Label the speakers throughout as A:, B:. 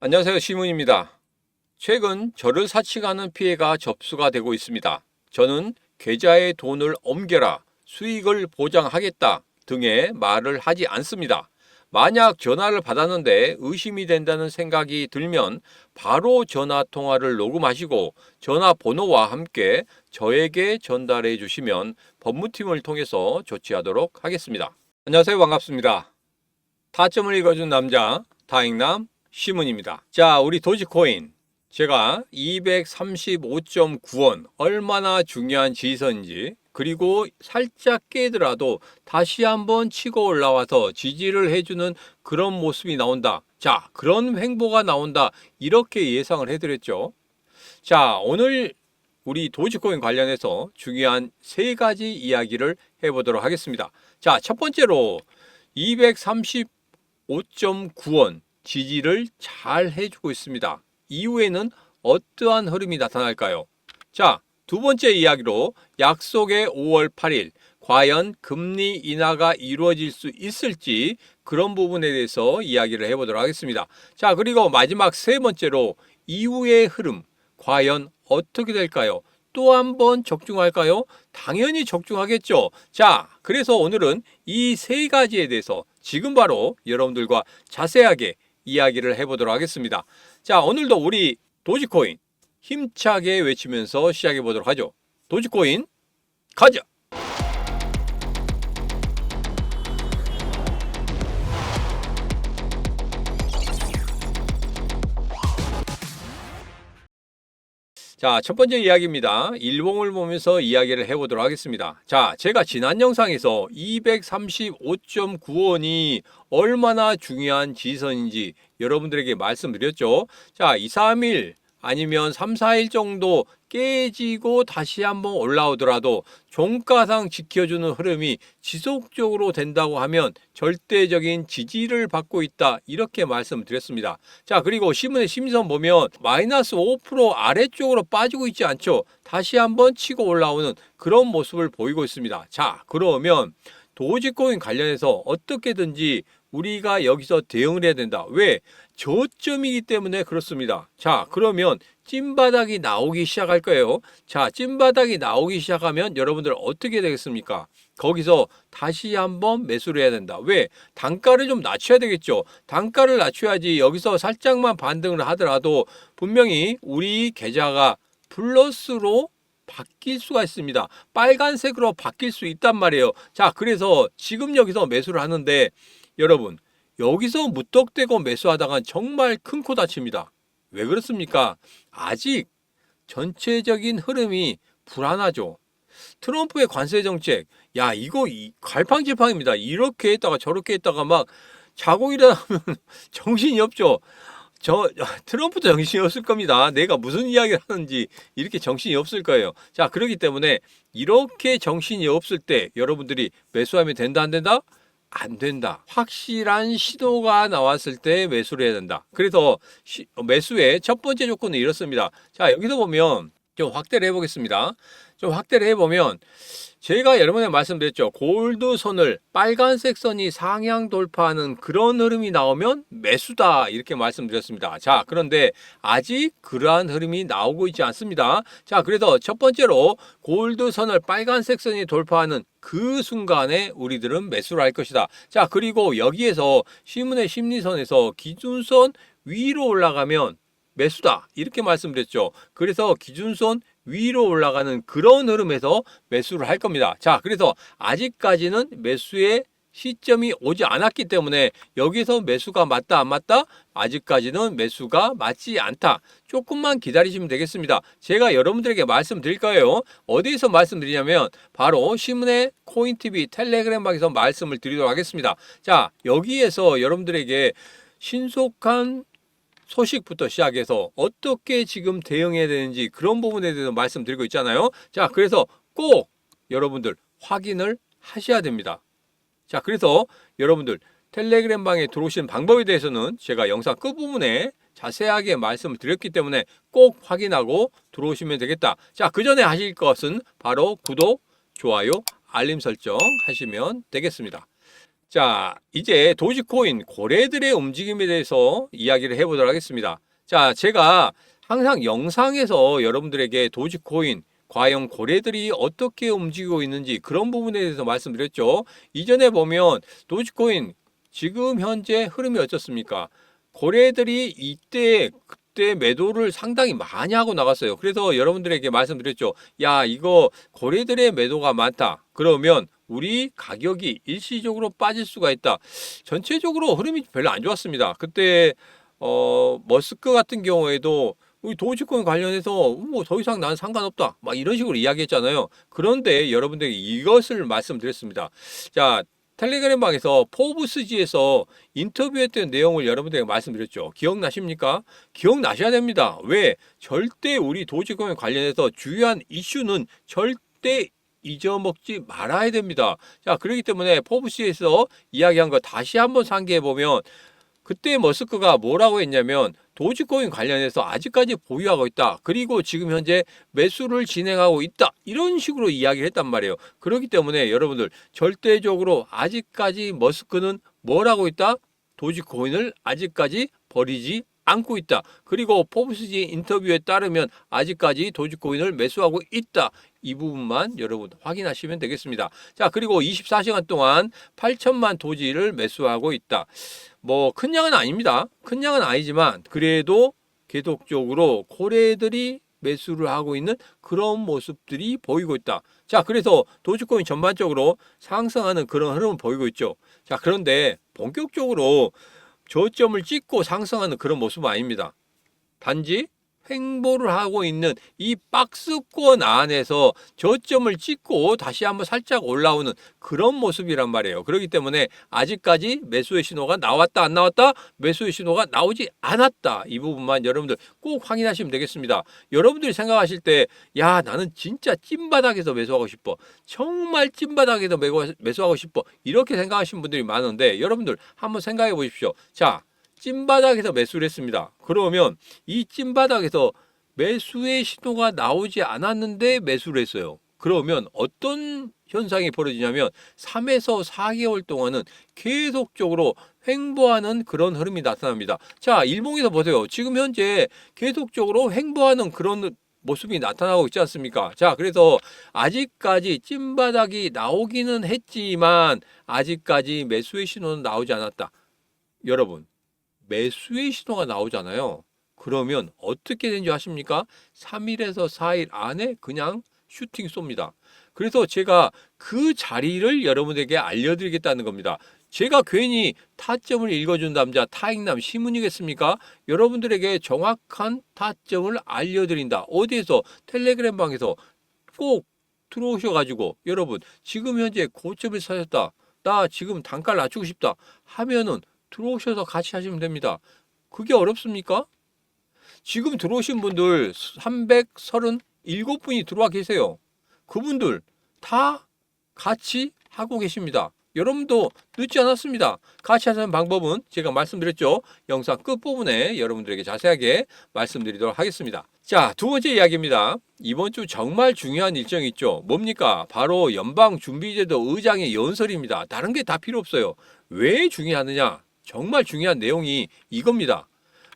A: 안녕하세요. 시문입니다. 최근 저를 사칭하는 피해가 접수가 되고 있습니다. 저는 계좌에 돈을 옮겨라, 수익을 보장하겠다 등의 말을 하지 않습니다. 만약 전화를 받았는데 의심이 된다는 생각이 들면 바로 전화 통화를 녹음하시고 전화 번호와 함께 저에게 전달해 주시면 법무팀을 통해서 조치하도록 하겠습니다. 안녕하세요. 반갑습니다. 타점을 읽어준 남자 다잉남 시문입니다. 자, 우리 도지코인 제가 235.9원 얼마나 중요한 지선인지 그리고 살짝 깨더라도 다시 한번 치고 올라와서 지지를 해주는 그런 모습이 나온다. 자, 그런 행보가 나온다. 이렇게 예상을 해드렸죠. 자, 오늘 우리 도지코인 관련해서 중요한 세 가지 이야기를 해보도록 하겠습니다. 자, 첫 번째로 235.9원 지지를 잘 해주고 있습니다. 이후에는 어떠한 흐름이 나타날까요? 자, 두 번째 이야기로 약속의 5월 8일 과연 금리 인하가 이루어질 수 있을지 그런 부분에 대해서 이야기를 해보도록 하겠습니다. 자, 그리고 마지막 세 번째로 이후의 흐름 과연 어떻게 될까요? 또 한 번 적중할까요? 당연히 적중하겠죠. 자, 그래서 오늘은 이 세 가지에 대해서 지금 바로 여러분들과 자세하게 이야기를 해보도록 하겠습니다. 자, 오늘도 우리 도지코인 힘차게 외치면서 시작해 보도록 하죠. 도지코인 가자! 자, 첫 번째 이야기입니다. 일봉을 보면서 이야기를 해보도록 하겠습니다. 자, 제가 지난 영상에서 235.9원이 얼마나 중요한 지선인지 여러분들에게 말씀드렸죠. 자, 2, 3일 아니면 3, 4일 정도 깨지고 다시 한번 올라오더라도 종가상 지켜주는 흐름이 지속적으로 된다고 하면 절대적인 지지를 받고 있다. 이렇게 말씀드렸습니다. 자, 그리고 시문의 심선 보면 마이너스 5% 아래쪽으로 빠지고 있지 않죠. 다시 한번 치고 올라오는 그런 모습을 보이고 있습니다. 자, 그러면 도지코인 관련해서 어떻게든지 우리가 여기서 대응을 해야 된다. 왜? 저점이기 때문에 그렇습니다. 자, 그러면 찐바닥이 나오기 시작할 거예요. 자, 찐바닥이 나오기 시작하면 여러분들 어떻게 되겠습니까? 거기서 다시 한번 매수를 해야 된다. 왜? 단가를 좀 낮춰야 되겠죠. 단가를 낮춰야지 여기서 살짝만 반등을 하더라도 분명히 우리 계좌가 플러스로 바뀔 수가 있습니다. 빨간색으로 바뀔 수 있단 말이에요. 자, 그래서 지금 여기서 매수를 하는데 여러분, 여기서 무턱대고 매수하다가 정말 큰 코 다칩니다. 왜 그렇습니까? 아직 전체적인 흐름이 불안하죠. 트럼프의 관세 정책, 야, 이거 이- 갈팡질팡입니다. 이렇게 했다가 저렇게 했다가 막 자고 일어나면 정신이 없죠. 저 트럼프도 정신이 없을 겁니다. 내가 무슨 이야기를 하는지 이렇게 정신이 없을 거예요. 자, 그렇기 때문에 이렇게 정신이 없을 때 여러분들이 매수하면 된다 안 된다? 안 된다. 확실한 시도가 나왔을 때 매수를 해야 된다. 그래서 시- 매수의 첫 번째 조건은 이렇습니다. 자, 여기서 보면 좀 확대를 해보겠습니다. 좀 확대를 해보면 제가 여러 번에 말씀드렸죠. 골드 선을 빨간색 선이 상향 돌파하는 그런 흐름이 나오면 매수다 이렇게 말씀드렸습니다. 자, 그런데 아직 그러한 흐름이 나오고 있지 않습니다. 자, 그래서 첫 번째로 골드 선을 빨간색 선이 돌파하는 그 순간에 우리들은 매수를 할 것이다. 자, 그리고 여기에서 신문의 심리선에서 기준선 위로 올라가면 매수다. 이렇게 말씀드렸죠. 그래서 기준선 위로 올라가는 그런 흐름에서 매수를 할 겁니다. 자, 그래서 아직까지는 매수의 시점이 오지 않았기 때문에 여기서 매수가 맞다 안 맞다? 아직까지는 매수가 맞지 않다. 조금만 기다리시면 되겠습니다. 제가 여러분들에게 말씀드릴 거예요. 어디에서 말씀드리냐면 바로 신문의 코인TV 텔레그램 방에서 말씀을 드리도록 하겠습니다. 자, 여기에서 여러분들에게 신속한 소식부터 시작해서 어떻게 지금 대응해야 되는지 그런 부분에 대해서 말씀드리고 있잖아요. 자, 그래서 꼭 여러분들 확인을 하셔야 됩니다. 자, 그래서 여러분들 텔레그램 방에 들어오시는 방법에 대해서는 제가 영상 끝부분에 자세하게 말씀을 드렸기 때문에 꼭 확인하고 들어오시면 되겠다. 자, 그 전에 하실 것은 바로 구독, 좋아요, 알림 설정 하시면 되겠습니다. 자, 이제 도지코인 고래들의 움직임에 대해서 이야기를 해보도록 하겠습니다. 자, 제가 항상 영상에서 여러분들에게 도지코인 과연 고래들이 어떻게 움직이고 있는지 그런 부분에 대해서 말씀드렸죠. 이전에 보면 도지코인 지금 현재 흐름이 어떻습니까? 고래들이 이때 그때 매도를 상당히 많이 하고 나갔어요. 그래서 여러분들에게 말씀드렸죠. 야, 이거 고래들의 매도가 많다. 그러면 우리 가격이 일시적으로 빠질 수가 있다. 전체적으로 흐름이 별로 안 좋았습니다. 그때 어 머스크 같은 경우에도 우리 도지코인 관련해서 뭐 더 이상 난 상관없다. 막 이런 식으로 이야기했잖아요. 그런데 여러분들에게 이것을 말씀드렸습니다. 자, 텔레그램 방에서 포브스지에서 인터뷰했던 내용을 여러분들에게 말씀드렸죠. 기억나십니까? 기억나셔야 됩니다. 왜? 절대 우리 도지코인 관련해서 중요한 이슈는 절대 잊어먹지 말아야 됩니다. 자, 그렇기 때문에 포브스에서 이야기한 거 다시 한번 상기해 보면 그때 머스크가 뭐라고 했냐면 도지코인 관련해서 아직까지 보유하고 있다. 그리고 지금 현재 매수를 진행하고 있다. 이런 식으로 이야기를 했단 말이에요. 그렇기 때문에 여러분들 절대적으로 아직까지 머스크는 뭘 하고 있다? 도지코인을 아직까지 버리지 않고 있다. 그리고 포브스지 인터뷰에 따르면 아직까지 도지코인을 매수하고 있다. 이 부분만 여러분 확인하시면 되겠습니다. 자, 그리고 24시간 동안 8천만 도지를 매수하고 있다. 뭐 큰 양은 아닙니다. 큰 양은 아니지만 그래도 계속적으로 고래들이 매수를 하고 있는 그런 모습들이 보이고 있다. 자, 그래서 도지코인 전반적으로 상승하는 그런 흐름을 보이고 있죠. 자, 그런데 본격적으로 저점을 찍고 상승하는 그런 모습은 아닙니다. 단지 횡보를 하고 있는 이 박스권 안에서 저점을 찍고 다시 한번 살짝 올라오는 그런 모습이란 말이에요. 그렇기 때문에 아직까지 매수의 신호가 나왔다 안 나왔다 매수의 신호가 나오지 않았다 이 부분만 여러분들 꼭 확인하시면 되겠습니다. 여러분들이 생각하실 때 야 나는 진짜 찐바닥에서 매수하고 싶어 정말 찐바닥에서 매수하고 싶어 이렇게 생각하시는 분들이 많은데 여러분들 한번 생각해 보십시오. 자 찐바닥에서 매수를 했습니다. 그러면 이 찐바닥에서 매수의 신호가 나오지 않았는데 매수를 했어요. 그러면 어떤 현상이 벌어지냐면 3에서 4개월 동안은 계속적으로 횡보하는 그런 흐름이 나타납니다. 자, 일봉에서 보세요. 지금 현재 계속적으로 횡보하는 그런 모습이 나타나고 있지 않습니까? 자, 그래서 아직까지 찐바닥이 나오기는 했지만 아직까지 매수의 신호는 나오지 않았다. 여러분, 매수의 신호가 나오잖아요. 그러면 어떻게 되는지 아십니까? 3일에서 4일 안에 그냥 슈팅 쏩니다. 그래서 제가 그 자리를 여러분에게 알려드리겠다는 겁니다. 제가 괜히 타점을 읽어준 남자 타익남 시문이겠습니까? 여러분들에게 정확한 타점을 알려드린다. 어디에서 텔레그램 방에서 꼭 들어오셔가지고 여러분 지금 현재 고점을 사셨다. 나 지금 단가를 낮추고 싶다 하면은 들어오셔서 같이 하시면 됩니다. 그게 어렵습니까? 지금 들어오신 분들 337분이 들어와 계세요. 그분들 다 같이 하고 계십니다. 여러분도 늦지 않았습니다. 같이 하는 방법은 제가 말씀드렸죠. 영상 끝부분에 여러분들에게 자세하게 말씀드리도록 하겠습니다. 자, 두 번째 이야기입니다. 이번 주 정말 중요한 일정이 있죠. 뭡니까? 바로 연방준비제도 의장의 연설입니다. 다른 게 다 필요 없어요. 왜 중요하느냐? 정말 중요한 내용이 이겁니다.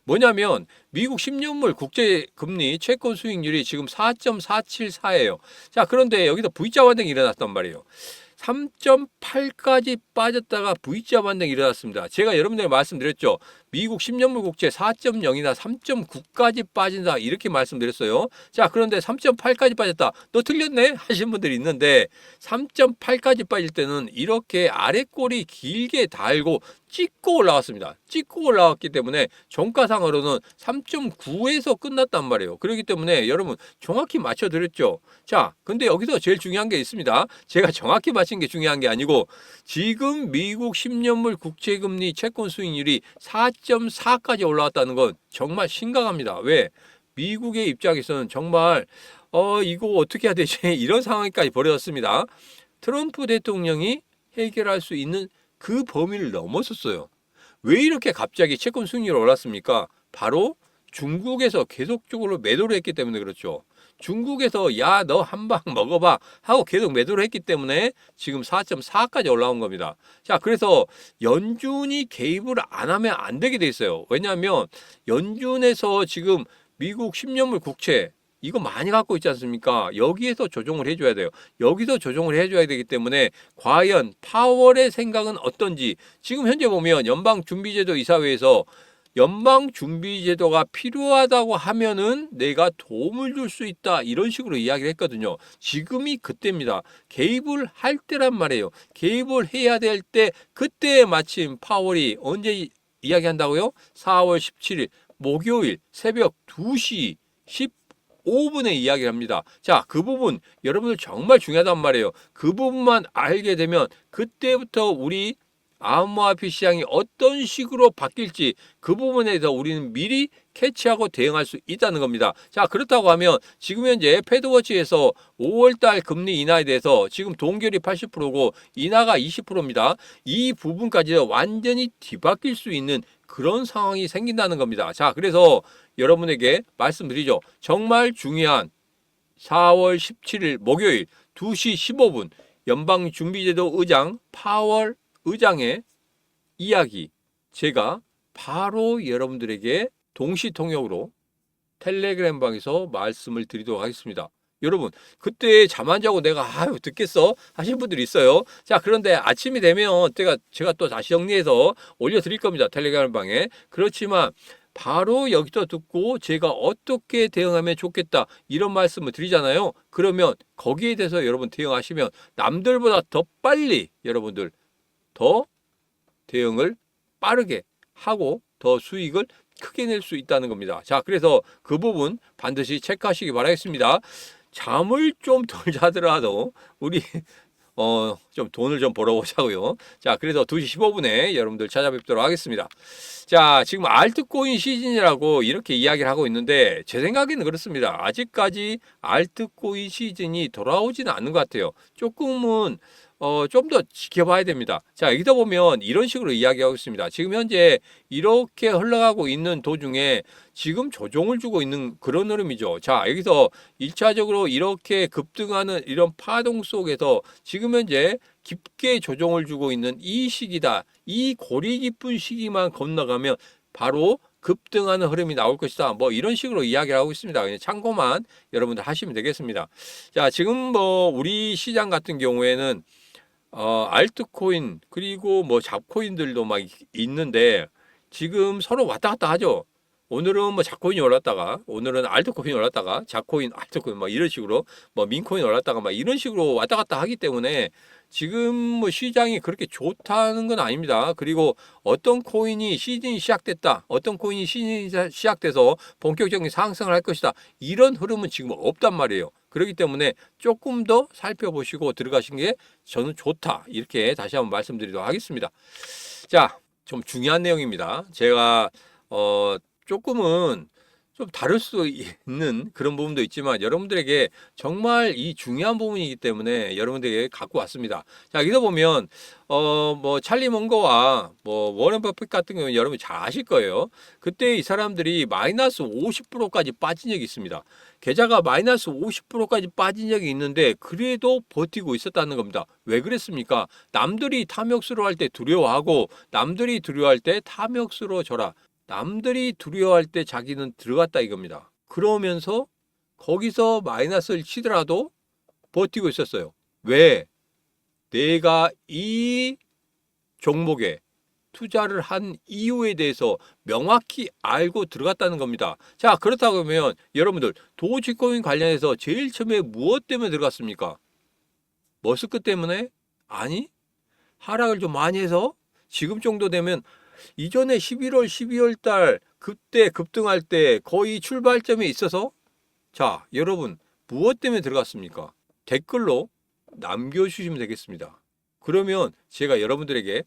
A: 뭐냐면 미국 10년물 국제 금리 채권 수익률이 지금 4.474예요. 자, 그런데 여기서 V자 반등이 일어났단 말이에요. 3.8까지 빠졌다가 V자 반등이 일어났습니다. 제가 여러분들에게 말씀드렸죠. 미국 10년물 국채 4.0이나 3.9까지 빠진다 이렇게 말씀드렸어요. 자, 그런데 3.8까지 빠졌다. 너 틀렸네 하시는 분들이 있는데 3.8까지 빠질 때는 이렇게 아래 꼬리 길게 달고 찍고 올라왔습니다. 찍고 올라왔기 때문에 종가상으로는 3.9에서 끝났단 말이에요. 그렇기 때문에 여러분 정확히 맞춰드렸죠. 자, 근데 여기서 제일 중요한 게 있습니다. 제가 정확히 맞힌 게 중요한 게 아니고 지금 미국 10년물 국채금리 채권 수익률이 4.4까지 올라왔다는 건 정말 심각합니다. 왜? 미국의 입장에서는 정말 어 이거 어떻게 해야 되지? 이런 상황까지 벌어졌습니다. 트럼프 대통령이 해결할 수 있는 그 범위를 넘어섰어요. 왜 이렇게 갑자기 채권 수익률이 올랐습니까? 바로 중국에서 계속적으로 매도를 했기 때문에 그렇죠. 중국에서 야 너 한 방 먹어봐 하고 계속 매도를 했기 때문에 지금 4.4까지 올라온 겁니다. 자 그래서 연준이 개입을 안 하면 안 되게 돼 있어요. 왜냐하면 연준에서 지금 미국 10년물 국채 이거 많이 갖고 있지 않습니까? 여기에서 조정을 해줘야 돼요. 여기서 조정을 해줘야 되기 때문에 과연 파월의 생각은 어떤지 지금 현재 보면 연방준비제도 이사회에서 연방준비제도가 필요하다고 하면은 내가 도움을 줄 수 있다 이런 식으로 이야기를 했거든요. 지금이 그때입니다. 개입을 할 때란 말이에요. 개입을 해야 될 때 그때 마침 파월이 언제 이- 이야기한다고요? 4월 17일 목요일 새벽 2시 15분에 이야기를 합니다. 자, 그 부분 여러분들 정말 중요하단 말이에요. 그 부분만 알게 되면 그때부터 우리 암호화폐 시장이 어떤 식으로 바뀔지 그 부분에 대해서 우리는 미리 캐치하고 대응할 수 있다는 겁니다. 자, 그렇다고 하면 지금 현재 패드워치에서 5월달 금리 인하에 대해서 지금 동결이 80%고 인하가 20%입니다. 이 부분까지 완전히 뒤바뀔 수 있는 그런 상황이 생긴다는 겁니다. 자, 그래서 여러분에게 말씀드리죠. 정말 중요한 4월 17일 목요일 2시 15분 연방준비제도 의장 파월 의장의 이야기 제가 바로 여러분들에게 동시 통역으로 텔레그램 방에서 말씀을 드리도록 하겠습니다. 여러분 그때 잠 안 자고 내가 아유 듣겠어 하신 분들이 있어요. 자 그런데 아침이 되면 제가 제가 또 다시 정리해서 올려드릴 겁니다 텔레그램 방에 그렇지만 바로 여기서 듣고 제가 어떻게 대응하면 좋겠다 이런 말씀을 드리잖아요. 그러면 거기에 대해서 여러분 대응하시면 남들보다 더 빨리 여러분들 더 대응을 빠르게 하고 더 수익을 크게 낼 수 있다는 겁니다. 자, 그래서 그 부분 반드시 체크하시기 바라겠습니다. 잠을 좀 덜 자더라도 우리 어, 좀 돈을 좀 벌어보자고요. 자, 그래서 2시 15분에 여러분들 찾아뵙도록 하겠습니다. 자, 지금 알트코인 시즌이라고 이렇게 이야기를 하고 있는데 제 생각에는 그렇습니다. 아직까지 알트코인 시즌이 돌아오지는 않는 것 같아요. 조금은 어, 좀 더 지켜봐야 됩니다. 자, 여기다 보면 이런 식으로 이야기하고 있습니다. 지금 현재 이렇게 흘러가고 있는 도중에 지금 조정을 주고 있는 그런 흐름이죠. 자, 여기서 일차적으로 이렇게 급등하는 이런 파동 속에서 지금 현재 깊게 조정을 주고 있는 이 시기다. 이 고리 깊은 시기만 건너가면 바로 급등하는 흐름이 나올 것이다. 뭐 이런 식으로 이야기를 하고 있습니다. 그냥 참고만 여러분들 하시면 되겠습니다. 자, 지금 뭐 우리 시장 같은 경우에는 어, 알트코인 그리고 뭐 잡코인들도 막 있- 있는데 지금 서로 왔다 갔다 하죠. 오늘은 뭐 잡코인이 올랐다가 오늘은 알트코인이 올랐다가 잡코인 알트코인 막 이런 식으로 뭐 민코인 올랐다가 막 이런 식으로 왔다 갔다 하기 때문에 지금 뭐 시장이 그렇게 좋다는 건 아닙니다. 그리고 어떤 코인이 시즌이 시작됐다. 어떤 코인이 시즌이 시- 시작돼서 본격적인 상승을 할 것이다. 이런 흐름은 지금 없단 말이에요. 그렇기 때문에 조금 더 살펴보시고 들어가신 게 저는 좋다. 이렇게 다시 한번 말씀드리도록 하겠습니다. 자, 좀 중요한 내용입니다. 제가 어 조금은 좀 다를 수 있는 그런 부분도 있지만 여러분들에게 정말 이 중요한 부분이기 때문에 여러분들에게 갖고 왔습니다. 자, 여기서 보면 어 뭐 찰리 먼거와 뭐 워렌 버핏 같은 경우는 여러분 잘 아실 거예요. 그때 이 사람들이 마이너스 50%까지 빠진 적이 있습니다. 계좌가 마이너스 50%까지 빠진 적이 있는데 그래도 버티고 있었다는 겁니다. 왜 그랬습니까? 남들이 탐욕스러워 할 때 두려워하고 남들이 두려워할 때 탐욕스러워 져라. 남들이 두려워할 때 자기는 들어갔다 이겁니다. 그러면서 거기서 마이너스를 치더라도 버티고 있었어요. 왜? 내가 이 종목에 투자를 한 이유에 대해서 명확히 알고 들어갔다는 겁니다. 자, 그렇다고 하면 여러분들 도지코인 관련해서 제일 처음에 무엇 때문에 들어갔습니까? 머스크 때문에? 아니, 하락을 좀 많이 해서 지금 정도 되면 이전에 11월, 12월 달 그때 급등할 때 거의 출발점에 있어서 자, 여러분 무엇 때문에 들어갔습니까? 댓글로 남겨주시면 되겠습니다. 그러면 제가 여러분들에게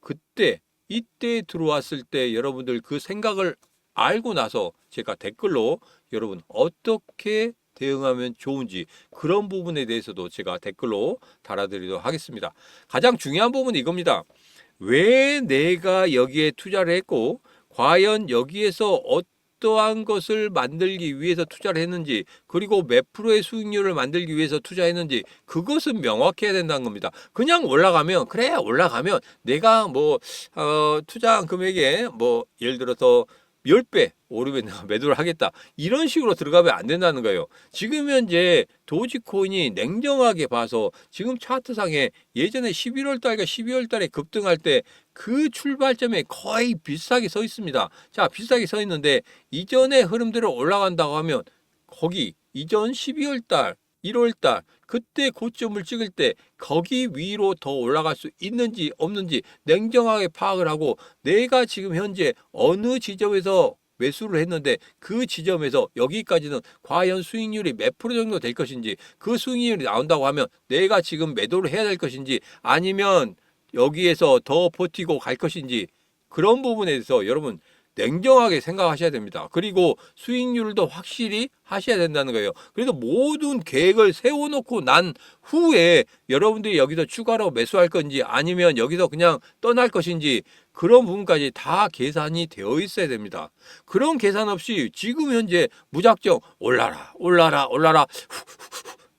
A: 그때 이때 들어왔을 때 여러분들 그 생각을 알고 나서 제가 댓글로 여러분 어떻게 대응하면 좋은지 그런 부분에 대해서도 제가 댓글로 달아드리도록 하겠습니다. 가장 중요한 부분은 이겁니다. 왜 내가 여기에 투자를 했고 과연 여기에서 어떠한 것을 만들기 위해서 투자를 했는지 그리고 몇 프로의 수익률을 만들기 위해서 투자했는지 그것은 명확해야 된다는 겁니다. 그냥 올라가면 그래 올라가면 내가 뭐 어, 투자한 금액에 뭐 예를 들어서 10배 오르면 매도를 하겠다. 이런 식으로 들어가면 안 된다는 거예요. 지금 현재 도지코인이 냉정하게 봐서 지금 차트상에 예전에 11월 달과 12월 달에 급등할 때 그 출발점에 거의 비슷하게 서 있습니다. 자, 비슷하게 서 있는데 이전의 흐름대로 올라간다고 하면 거기 이전 12월 달, 1월 달 그때 고점을 찍을 때 거기 위로 더 올라갈 수 있는지 없는지 냉정하게 파악을 하고 내가 지금 현재 어느 지점에서 매수를 했는데 그 지점에서 여기까지는 과연 수익률이 몇 프로 정도 될 것인지 그 수익률이 나온다고 하면 내가 지금 매도를 해야 될 것인지 아니면 여기에서 더 버티고 갈 것인지 그런 부분에 대해서 여러분 냉정하게 생각하셔야 됩니다. 그리고 수익률도 확실히 하셔야 된다는 거예요. 그래서 모든 계획을 세워놓고 난 후에 여러분들이 여기서 추가로 매수할 건지 아니면 여기서 그냥 떠날 것인지 그런 부분까지 다 계산이 되어 있어야 됩니다. 그런 계산 없이 지금 현재 무작정 올라라, 올라라, 올라라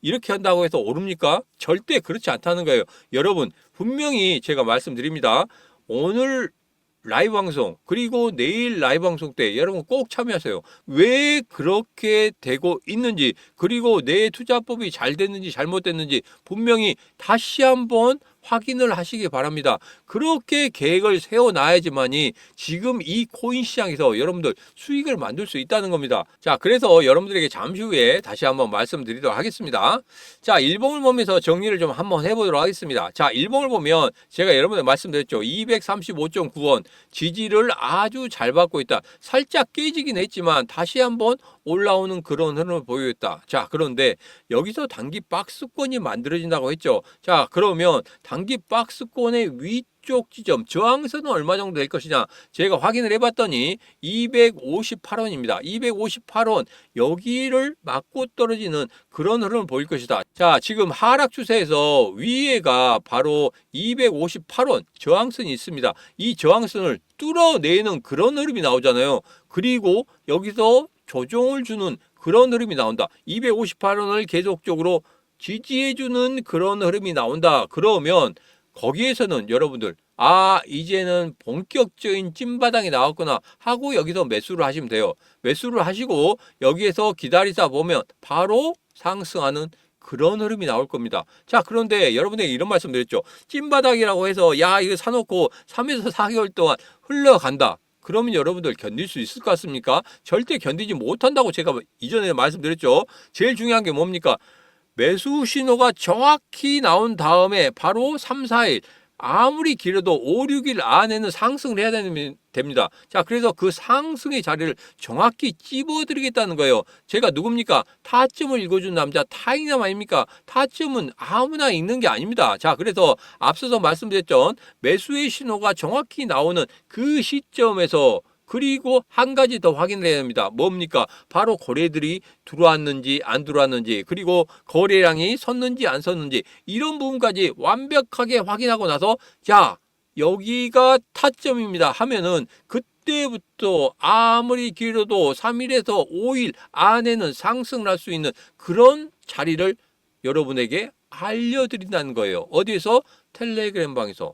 A: 이렇게 한다고 해서 오릅니까? 절대 그렇지 않다는 거예요. 여러분 분명히 제가 말씀드립니다. 오늘 라이브 방송 그리고 내일 라이브 방송 때 여러분 꼭 참여하세요. 왜 그렇게 되고 있는지 그리고 내 투자법이 잘 됐는지 잘못됐는지 분명히 다시 한번 확인을 하시기 바랍니다. 그렇게 계획을 세워놔야지만이 지금 이 코인 시장에서 여러분들 수익을 만들 수 있다는 겁니다. 자, 그래서 여러분들에게 잠시 후에 다시 한번 말씀드리도록 하겠습니다. 자, 일봉을 보면서 정리를 좀 한번 해보도록 하겠습니다. 자, 일봉을 보면 제가 여러분들 말씀드렸죠. 235.9원 지지를 아주 잘 받고 있다. 살짝 깨지긴 했지만 다시 한번 올라오는 그런 흐름을 보여줬다. 자, 그런데 여기서 단기 박스권이 만들어진다고 했죠. 자, 그러면 단기 박스권의 위 쪽 지점 저항선은 얼마 정도 될 것이냐? 제가 확인을 해봤더니 258원입니다. 258원 여기를 맞고 떨어지는 그런 흐름을 보일 것이다. 자, 지금 하락 추세에서 위에가 바로 258원 저항선이 있습니다. 이 저항선을 뚫어내는 그런 흐름이 나오잖아요. 그리고 여기서 조정을 주는 그런 흐름이 나온다. 258원을 계속적으로 지지해주는 그런 흐름이 나온다. 그러면 거기에서는 여러분들 아 이제는 본격적인 찐바닥이 나왔구나 하고 여기서 매수를 하시면 돼요. 매수를 하시고 여기에서 기다리다 보면 바로 상승하는 그런 흐름이 나올 겁니다. 자, 그런데 여러분에게 이런 말씀 드렸죠. 찐바닥이라고 해서 야, 이거 사놓고 3에서 4개월 동안 흘러간다. 그러면 여러분들 견딜 수 있을 것 같습니까? 절대 견디지 못한다고 제가 이전에 말씀드렸죠. 제일 중요한 게 뭡니까? 매수 신호가 정확히 나온 다음에 바로 3, 4일 아무리 길어도 5, 6일 안에는 상승을 해야 됩니다. 자, 그래서 그 상승의 자리를 정확히 찝어드리겠다는 거예요. 제가 누굽니까? 타점을 읽어준 남자 타이남 아닙니까? 타점은 아무나 읽는 게 아닙니다. 자, 그래서 앞서서 말씀드렸던 매수의 신호가 정확히 나오는 그 시점에서 그리고 한 가지 더 확인을 해야 됩니다. 뭡니까? 바로 거래들이 들어왔는지 안 들어왔는지 그리고 거래량이 섰는지 안 섰는지 이런 부분까지 완벽하게 확인하고 나서 자 여기가 타점입니다 하면은 그때부터 아무리 길어도 3일에서 5일 안에는 상승을 할 수 있는 그런 자리를 여러분에게 알려드린다는 거예요. 어디에서? 텔레그램 방에서.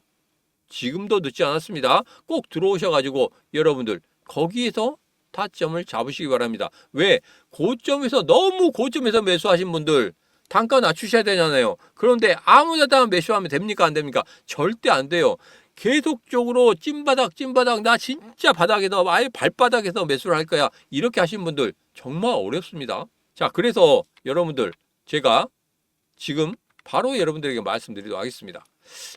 A: 지금도 늦지 않았습니다. 꼭 들어오셔가지고 여러분들 거기에서 타점을 잡으시기 바랍니다. 왜? 고점에서 너무 고점에서 매수하신 분들 단가 낮추셔야 되잖아요. 그런데 아무 데나 매수하면 됩니까? 안 됩니까? 절대 안 돼요. 계속적으로 찐바닥 찐바닥 나 진짜 바닥에서 아예 발바닥에서 매수를 할 거야. 이렇게 하신 분들 정말 어렵습니다. 자, 그래서 여러분들 제가 지금 바로 여러분들에게 말씀드리도록 하겠습니다.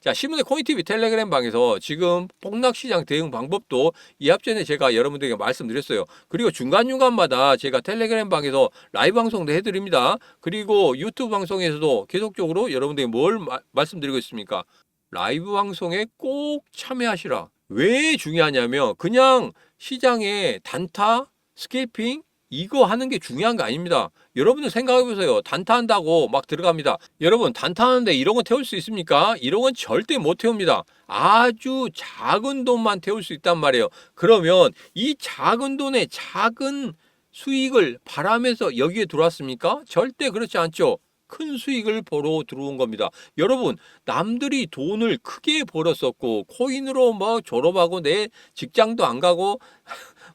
A: 자, 신문의 코인TV 텔레그램 방에서 지금 폭락시장 대응 방법도 이 앞전에 제가 여러분들에게 말씀드렸어요. 그리고 중간중간마다 제가 텔레그램 방에서 라이브 방송도 해드립니다. 그리고 유튜브 방송에서도 계속적으로 여러분들에게 뭘 마- 말씀드리고 있습니까? 라이브 방송에 꼭 참여하시라. 왜 중요하냐면 그냥 시장에 단타, 스케이핑 이거 하는 게 중요한 거 아닙니다. 여러분들 생각해 보세요. 단타한다고 막 들어갑니다. 여러분 단타하는데 1억원 태울 수 있습니까? 1억원 절대 못 태웁니다. 아주 작은 돈만 태울 수 있단 말이에요. 그러면 이 작은 돈에 작은 수익을 바라면서 여기에 들어왔습니까? 절대 그렇지 않죠. 큰 수익을 보러 들어온 겁니다. 여러분, 남들이 돈을 크게 벌었었고, 코인으로 뭐 졸업하고 내 직장도 안 가고,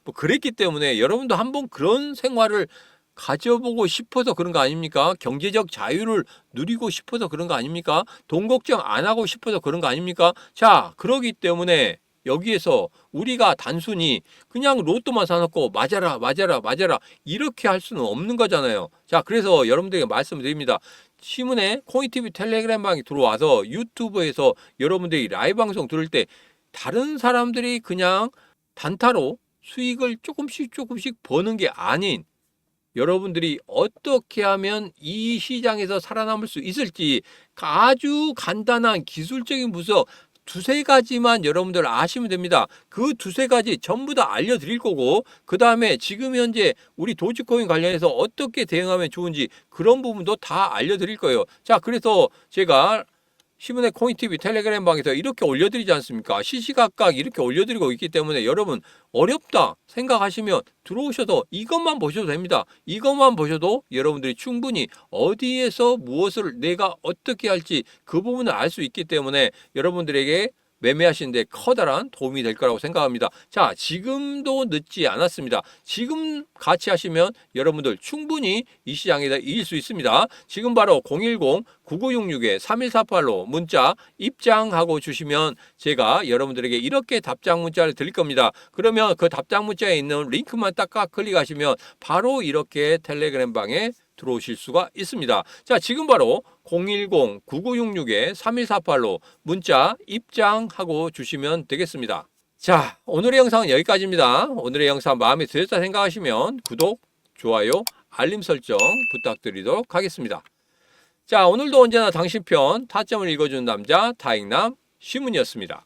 A: 뭐 그랬기 때문에 여러분도 한번 그런 생활을 가져보고 싶어서 그런 거 아닙니까? 경제적 자유를 누리고 싶어서 그런 거 아닙니까? 돈 걱정 안 하고 싶어서 그런 거 아닙니까? 자, 그러기 때문에 여기에서 우리가 단순히 그냥 로또만 사놓고 맞아라, 맞아라, 맞아라 이렇게 할 수는 없는 거잖아요. 자, 그래서 여러분들에게 말씀드립니다. 신문에 코인TV 텔레그램방에 들어와서 유튜브에서 여러분들이 라이브 방송 들을 때 다른 사람들이 그냥 단타로 수익을 조금씩 조금씩 버는 게 아닌 여러분들이 어떻게 하면 이 시장에서 살아남을 수 있을지 아주 간단한 기술적인 분석 두세 가지만 여러분들 아시면 됩니다. 그 두세 가지 전부 다 알려드릴 거고, 그 다음에 지금 현재 우리 도지코인 관련해서 어떻게 대응하면 좋은지 그런 부분도 다 알려드릴 거예요. 자, 그래서 제가 신문의 코인TV 텔레그램 방에서 이렇게 올려드리지 않습니까? 시시각각 이렇게 올려드리고 있기 때문에 여러분 어렵다 생각하시면 들어오셔도 이것만 보셔도 됩니다. 이것만 보셔도 여러분들이 충분히 어디에서 무엇을 내가 어떻게 할지 그 부분을 알 수 있기 때문에 여러분들에게 매매하시는데 커다란 도움이 될 거라고 생각합니다. 자, 지금도 늦지 않았습니다. 지금 같이 하시면 여러분들 충분히 이 시장에서 이길 수 있습니다. 지금 바로 010-9966-3148로 문자 입장하고 주시면 제가 여러분들에게 이렇게 답장 문자를 드릴 겁니다. 그러면 그 답장 문자에 있는 링크만 딱딱 클릭하시면 바로 이렇게 텔레그램 방에 들어오실 수가 있습니다. 자, 지금 바로 010-9966-3148로 문자 입장하고 주시면 되겠습니다. 자, 오늘의 영상은 여기까지입니다. 오늘의 영상 마음에 들었다 생각하시면 구독, 좋아요, 알림 설정 부탁드리도록 하겠습니다. 자, 오늘도 언제나 당신 편 타점을 읽어주는 남자 다익남 시문이었습니다.